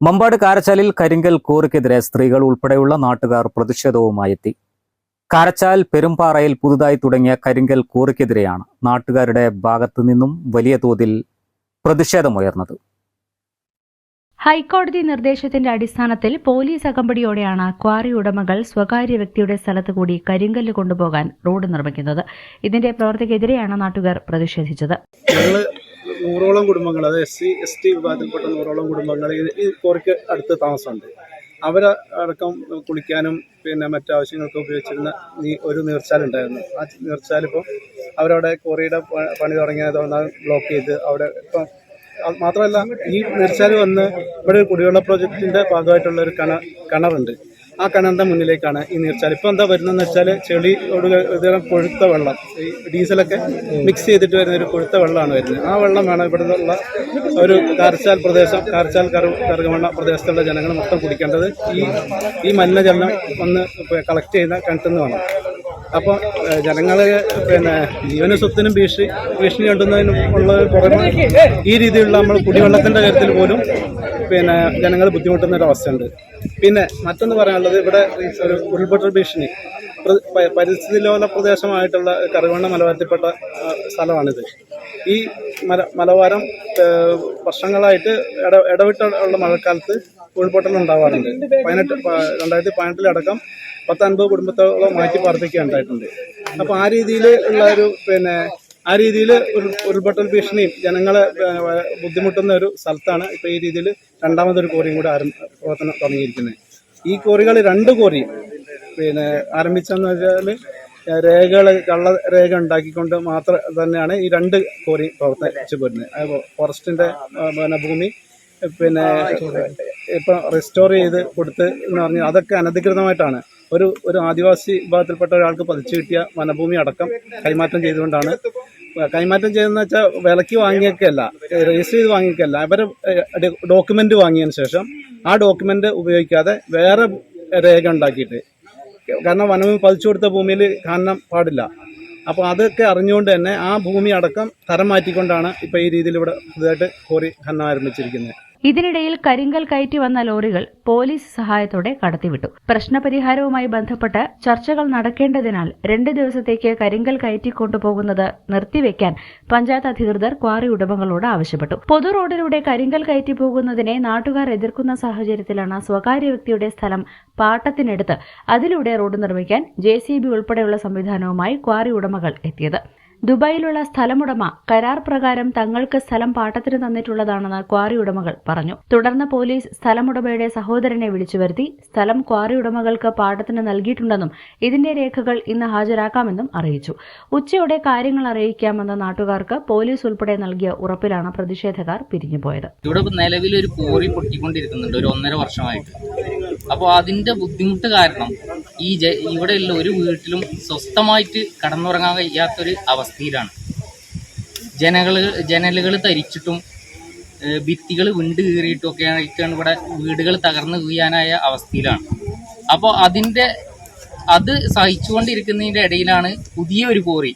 Mambad കാരച്ചാലിൽ കരിങ്കൽ കോറിക്കെതിരെ സ്ത്രീകൾ ഉൾപ്പെടെയുള്ള നാട്ടുകാർ പ്രതിഷേധവുമായി എത്തി കാരച്ചാൽ പെരുമ്പാറയിൽ പുതുതായി തുടങ്ങിയ കരിങ്കൽ കോറിക്കെതിരെയാണ് നാട്ടുകാരുടെ ഭാഗത്തു നിന്നും വലിയ തോതിൽ പ്രതിഷേധമുയർന്നത്. ഹൈക്കോടതി നിർദ്ദേശത്തിന്റെ അടിസ്ഥാനത്തിൽ പോലീസ് അകമ്പടിയോടെയാണ് ക്വാറി ഉടമകൾ സ്വകാര്യ വ്യക്തിയുടെ സ്ഥലത്ത് കൂടി കരിങ്കല്ല് കൊണ്ടുപോകാൻ റോഡ് നിർമ്മിക്കുന്നത്. ഇതിന്റെ പ്രവർത്തിക്കെതിരെയാണ് നാട്ടുകാർ പ്രതിഷേധിച്ചത്. ഞങ്ങൾ നൂറോളം കുടുംബങ്ങൾ അത് എസ് സി എസ് ടി വിഭാഗത്തിൽപ്പെട്ട നൂറോളം കുടുംബങ്ങൾ ഈ- കോറിക്ക് അടുത്ത് താമസമുണ്ട്. അവരെ അടക്കം കുളിക്കാനും പിന്നെ മറ്റാവശ്യങ്ങൾക്ക് ഉപയോഗിച്ചിരുന്ന നീ ഒരു നീർച്ചാലുണ്ടായിരുന്നു ആ നീർച്ചാലിപ്പോൾ അവരവിടെ കോറിയുടെ പണി തുടങ്ങിയതുകൊണ്ട് ബ്ലോക്ക് ചെയ്ത് അവിടെ ഇപ്പം മാത്രമല്ല ഈ നീർച്ചാൽ വന്ന് ഇവിടെ കുടിവെള്ള പ്രോജക്റ്റിന്റെ ഭാഗമായിട്ടുള്ള ഒരു കിണ കിണറുണ്ട്. ആ കിണറിന്റെ മുന്നിലേക്കാണ് ഈ നീർച്ചാൽ ഇപ്പൊ എന്താ വരുന്നതെന്ന് വെച്ചാൽ ചെളിയോട് ഇതരം കൊഴുത്ത വെള്ളം. ഈ ഡീസലൊക്കെ മിക്സ് ചെയ്തിട്ട് വരുന്ന ഒരു കൊഴുത്ത വെള്ളമാണ് വരുന്നത്. ആ വെള്ളം വേണം ഇവിടെ നിന്നുള്ള ഒരു കാർച്ചാൽ പ്രദേശം കാർച്ചാൽ കറു കറുകമണ്ണ പ്രദേശത്തുള്ള ജനങ്ങൾ മൊത്തം കുടിക്കേണ്ടത്. ഈ ഈ മലിനജലം ഒന്ന് കളക്ട് ചെയ്യുന്ന കിണറ്റിൽ നിന്ന് വേണം അപ്പോൾ ജനങ്ങൾ പിന്നെ ജീവന സ്വത്തിനും ഭീഷണി ഭീഷണി കണ്ടുന്നതിനും ഉള്ള പുറമെ ഈ രീതിയിലുള്ള നമ്മൾ കുടിവെള്ളത്തിന്റെ കാര്യത്തിൽ പോലും പിന്നെ ജനങ്ങൾ ബുദ്ധിമുട്ടുന്ന ഒരു അവസ്ഥയുണ്ട്. പിന്നെ മറ്റൊന്ന് പറയാനുള്ളത് ഇവിടെ ഒരു ഉരുൾപൊട്ടൽ ഭീഷണി. പരിസ്ഥിതി ലോല പ്രദേശമായിട്ടുള്ള കറുവണ്ണ മലവാരത്തിൽപ്പെട്ട സ്ഥലമാണിത്. ഈ മല മലവാരം വർഷങ്ങളായിട്ട് ഇട ഇടവിട്ടുള്ള മഴക്കാലത്ത് ഉരുൾപൊട്ടൽ ഉണ്ടാവാറുണ്ട്. പതിനെട്ട് രണ്ടായിരത്തി പതിനെട്ടിലടക്കം പത്തൻപത് കുടുംബത്തോളം മാറ്റി പാർപ്പിക്കുക ഉണ്ടായിട്ടുണ്ട് അപ്പോൾ ആ രീതിയിൽ ഉള്ള ഒരു പിന്നെ ആ രീതിയിൽ ഉരുൾപൊട്ടൽ ഭീഷണിയും ജനങ്ങളെ ബുദ്ധിമുട്ടുന്ന ഒരു സ്ഥലത്താണ് ഇപ്പോൾ ഈ രീതിയിൽ രണ്ടാമതൊരു കോറിയും കൂടെ ആരം പ്രവർത്തനം തുടങ്ങിയിരിക്കുന്നത്. ഈ കോറികൾ രണ്ട് കോറി പിന്നെ ആരംഭിച്ചെന്ന് വെച്ചാൽ രേഖകൾ കള്ള രേഖ ഉണ്ടാക്കിക്കൊണ്ട് മാത്രം തന്നെയാണ് ഈ രണ്ട് കോറി പ്രവർത്തിച്ചു പോരുന്നത്. ഫോറസ്റ്റിന്റെ പിന്നെ ഭൂമി പിന്നെ ഇപ്പൊ റെസ്റ്റോർ ചെയ്ത് കൊടുത്ത് എന്ന് പറഞ്ഞാൽ അതൊക്കെ അനധികൃതമായിട്ടാണ്. ഒരു ഒരു ആദിവാസി വിഭാഗത്തിൽപ്പെട്ട ഒരാൾക്ക് പതിച്ചു കിട്ടിയ വനഭൂമി അടക്കം കൈമാറ്റം ചെയ്തുകൊണ്ടാണ്. കൈമാറ്റം ചെയ്തെന്ന് വെച്ചാൽ വിലക്ക് വാങ്ങിയൊക്കെയല്ല രജിസ്റ്റർ ചെയ്ത് വാങ്ങിയൊക്കെയല്ല. അവരെ ഡോക്യുമെന്റ് വാങ്ങിയതിന് ശേഷം ആ ഡോക്യുമെന്റ് ഉപയോഗിക്കാതെ വേറെ രേഖ ഉണ്ടാക്കിയിട്ട്. കാരണം വനഭൂമി പതിച്ചു കൊടുത്ത ഭൂമിയിൽ കാണാൻ പാടില്ല. അപ്പോൾ അതൊക്കെ അറിഞ്ഞുകൊണ്ട് തന്നെ ആ ഭൂമി അടക്കം തരം മാറ്റിക്കൊണ്ടാണ് ഇപ്പോൾ ഈ രീതിയിൽ ഇവിടെ പുതുതായിട്ട് കോറി ഖനനം ആരംഭിച്ചിരിക്കുന്നത്. ഇതിനിടയിൽ കരിങ്കൽ കയറ്റി വന്ന ലോറികൾ പോലീസ് സഹായത്തോടെ കടത്തിവിട്ടു. പ്രശ്നപരിഹാരവുമായി ബന്ധപ്പെട്ട് ചർച്ചകൾ നടക്കേണ്ടതിനാൽ രണ്ട് ദിവസത്തേക്ക് കരിങ്കൽ കയറ്റി കൊണ്ടുപോകുന്നത് നിർത്തിവെക്കാൻ പഞ്ചായത്ത് അധികൃതർ ക്വാറി ഉടമകളോട് ആവശ്യപ്പെട്ടു. പൊതു റോഡിലൂടെ കരിങ്കൽ കയറ്റി പോകുന്നതിനെ നാട്ടുകാർ എതിർക്കുന്ന സാഹചര്യത്തിലാണ് സ്വകാര്യ വ്യക്തിയുടെ സ്ഥലം പാട്ടത്തിനെടുത്ത്. അതിലൂടെ റോഡ് നിർമ്മിക്കാൻ ജെ ഉൾപ്പെടെയുള്ള സംവിധാനവുമായി ക്വാറി ഉടമകൾ എത്തിയത്. ദുബായിലുള്ള സ്ഥലമുടമ കരാർ പ്രകാരം തങ്ങൾക്ക് സ്ഥലം പാട്ടത്തിന് തന്നിട്ടുള്ളതാണെന്ന് ക്വാറി ഉടമകൾ പറഞ്ഞു. തുടർന്ന് പോലീസ് സ്ഥലമുടമയുടെ സഹോദരനെ വിളിച്ചു വരുത്തി സ്ഥലം ക്വാറി ഉടമകൾക്ക് പാട്ടത്തിന് നൽകിയിട്ടുണ്ടെന്നും ഇതിന്റെ രേഖകൾ ഇന്ന് ഹാജരാക്കാമെന്നും അറിയിച്ചു. ഉച്ചയോടെ കാര്യങ്ങൾ അറിയിക്കാമെന്ന നാട്ടുകാർക്ക് പോലീസ് ഉൾപ്പെടെ നൽകിയ ഉറപ്പിലാണ് പ്രതിഷേധക്കാർ പിരിഞ്ഞുപോയത്. ഇവിടെ നിലവിൽ ഒരു കോറി പൊട്ടിക്കൊണ്ടിരിക്കുന്നുണ്ട്. ഒരു ഒന്നര വർഷമായിട്ട്. അപ്പോൾ അതിന്റെ ബുദ്ധിമുട്ട് കാരണം ഈ ജ ഇവിടെയുള്ള ഒരു വീട്ടിലും സ്വസ്ഥമായിട്ട് കടന്നുറങ്ങാൻ കഴിയാത്തൊരു അവസ്ഥയിലാണ്. ജനകൾ ജനലുകൾ തരിച്ചിട്ടും ഭിത്തികൾ വിണ്ട് കീറിയിട്ടും ഒക്കെ ആയിട്ടാണ് ഇവിടെ വീടുകൾ തകർന്നു വീഴാനായ അവസ്ഥയിലാണ്. അപ്പോൾ അതിന്റെ അത് സഹിച്ചുകൊണ്ടിരിക്കുന്നതിന്റെ ഇടയിലാണ് പുതിയ ഒരു കോറി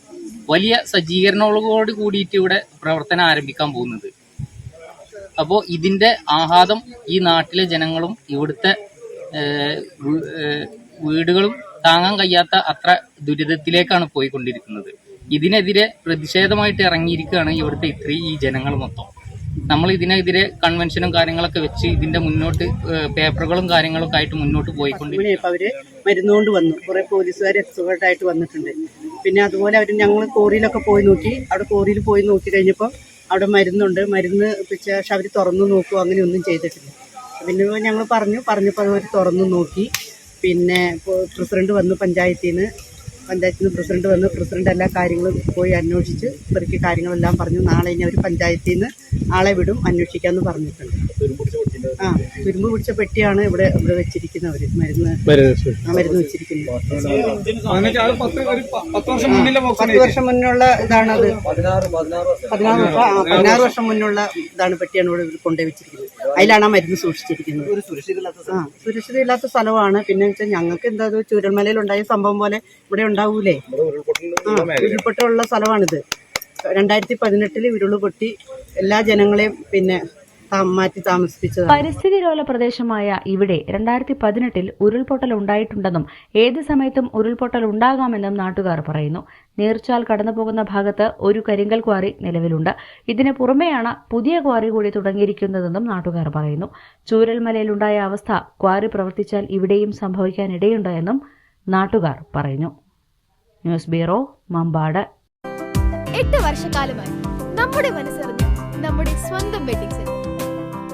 വലിയ സജ്ജീകരണങ്ങളോട് കൂടിയിട്ട് ഇവിടെ പ്രവർത്തനം ആരംഭിക്കാൻ പോകുന്നത്. അപ്പോൾ ഇതിന്റെ ആഘാതം ഈ നാട്ടിലെ ജനങ്ങളും ഇവിടുത്തെ വീടുകളും താങ്ങാൻ കഴിയാത്ത അത്ര ദുരിതത്തിലേക്കാണ് പോയിക്കൊണ്ടിരിക്കുന്നത്. ഇതിനെതിരെ പ്രതിഷേധമായിട്ട് ഇറങ്ങിയിരിക്കുകയാണ് ഇവിടുത്തെ ഇത്രയും ഈ ജനങ്ങൾ മൊത്തം. നമ്മൾ ഇതിനെതിരെ കൺവെൻഷനും കാര്യങ്ങളൊക്കെ വെച്ച് ഇതിന്റെ മുന്നോട്ട് പേപ്പറുകളും കാര്യങ്ങളൊക്കെ ആയിട്ട് മുന്നോട്ട് പോയിക്കൊണ്ടിരിക്കും അവർ മരുന്നുകൊണ്ട് വന്നു. കുറെ പോലീസുകാർ എക്സ്പേർട്ടായിട്ട് വന്നിട്ടുണ്ട്. പിന്നെ അതുപോലെ അവർ ഞങ്ങൾ കോറിയിലൊക്കെ പോയി നോക്കി. അവിടെ കോറിയിൽ പോയി നോക്കി കഴിഞ്ഞപ്പോൾ അവിടെ മരുന്നുണ്ട്. മരുന്ന് പക്ഷേ അവർ തുറന്നു നോക്കുക അങ്ങനെയൊന്നും ചെയ്തിട്ടില്ല. പിന്നെ ഞങ്ങൾ പറഞ്ഞു പറഞ്ഞപ്പോൾ അവർ തുറന്നു നോക്കി. പിന്നെ പ്രസിഡന്റ് വന്നു പഞ്ചായത്തിൽ നിന്ന് പഞ്ചായത്തിൽ നിന്ന് പ്രസിഡന്റ് വന്ന്. പ്രസിഡന്റ് എല്ലാ കാര്യങ്ങളും പോയി അന്വേഷിച്ച് ഇവർക്ക് കാര്യങ്ങളെല്ലാം പറഞ്ഞു. നാളെ ഇനി അവർ പഞ്ചായത്തിൽ നിന്ന് ആളെ വിടും അന്വേഷിക്കാമെന്ന് പറഞ്ഞിട്ടുണ്ട്. ആ തുരുമ്പ് പിടിച്ച പെട്ടിയാണ് ഇവിടെ ഇവിടെ വെച്ചിരിക്കുന്നവർ മരുന്ന് മരുന്ന് വെച്ചിരിക്കുന്നത്. പത്ത് വർഷം മുന്നുള്ള ഇതാണത്. പതിനാറ് വർഷം പതിനാറ് വർഷം മുന്നുള്ള ഇതാണ് പെട്ടിയാണ് ഇവിടെ കൊണ്ടുപോയി വെച്ചിരിക്കുന്നത്. അതിലാണ് ആ മരുന്ന് സൂക്ഷിച്ചിരിക്കുന്നത്. ആ സുരക്ഷിതയില്ലാത്ത സ്ഥലമാണ്. പിന്നെ വെച്ചാൽ ഞങ്ങൾക്ക് എന്താ ചൂരൽമലയിൽ ഉണ്ടായ സംഭവം പോലെ ഇവിടെ ഉണ്ടാവൂലേ? ആ ഉരുൾപൊട്ടമുള്ള സ്ഥലമാണിത്. രണ്ടായിരത്തി പതിനെട്ടിൽ ഉരുൾ പൊട്ടി എല്ലാ ജനങ്ങളെയും പിന്നെ മാറ്റി താമസിപ്പിച്ചത് പരിസ്ഥിതി ലോല പ്രദേശമായ ഇവിടെ രണ്ടായിരത്തി പതിനെട്ടിൽ ഉരുൾപൊട്ടൽ ഉണ്ടായിട്ടുണ്ടെന്നും ഏത് സമയത്തും ഉരുൾപൊട്ടൽ ഉണ്ടാകാമെന്നും നാട്ടുകാർ പറയുന്നു. നീർച്ചാൽ കടന്നുപോകുന്ന ഭാഗത്ത് ഒരു കരിങ്കൽ ക്വാറി നിലവിലുണ്ട്. ഇതിന് പുറമെയാണ് പുതിയ ക്വാറി കൂടി തുടങ്ങിയിരിക്കുന്നതെന്നും നാട്ടുകാർ പറയുന്നു. ചൂരൽമലയിലുണ്ടായ അവസ്ഥ ക്വാറി പ്രവർത്തിച്ചാൽ ഇവിടെയും സംഭവിക്കാനിടയുണ്ട് എന്നും നാട്ടുകാർ പറഞ്ഞു ന്യൂസ് ബ്യൂറോ മമ്പാട്. എട്ട് വർഷക്കാലമായി നമ്മുടെ മനസ്സറിഞ്ഞ് നമ്മുടെ സ്വന്തം wedding centre.